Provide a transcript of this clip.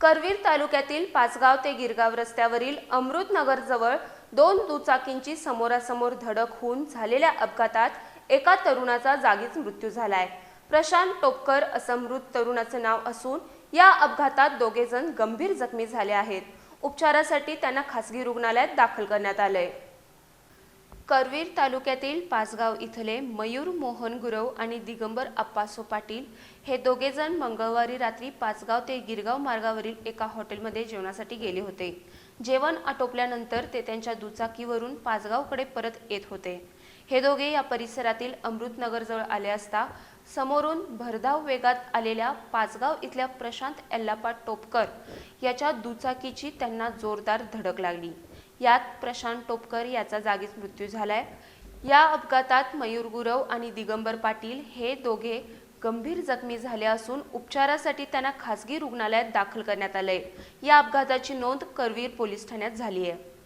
करवीर तालुक्यातील पाचगाव ते गिरगाव रस्त्यावरील अमृतनगरजवळ दोन दुचाकींची समोरासमोर धडक होऊन झालेल्या अपघातात एका तरुणाचा जागीच मृत्यू झालाय. प्रशांत टोपकर असं मृत तरुणाचं नाव असून या अपघातात दोघे जण गंभीर जखमी झाले आहेत. उपचारासाठी त्यांना खासगी रुग्णालयात दाखल करण्यात आलंय. करवीर तालुक्यातील पाचगाव इथले मयूर मोहन गुरव आणि दिगंबर अप्पासो पाटील हे दोघेजण मंगळवारी रात्री पाचगाव ते गिरगाव मार्गावरील एका हॉटेलमध्ये जेवणासाठी गेले होते. जेवण आटोपल्यानंतर ते त्यांच्या दुचाकीवरून पाचगावकडे परत येत होते. हे दोघे या परिसरातील अमृतनगरजवळ आले असता समोरून भरधाव वेगात आलेल्या पाचगाव इथल्या प्रशांत एल्लापा टोपकर याच्या दुचाकीची त्यांना जोरदार धडक लागली. यात प्रशांत टोपकर याचा जागीच मृत्यू झालाय. या अपघातात मयूर गुरव आणि दिगंबर पाटील हे दोघे गंभीर जखमी झाले असून उपचारासाठी त्यांना खासगी रुग्णालयात दाखल करण्यात आलंय. या अपघाताची नोंद करवीर पोलीस ठाण्यात झाली आहे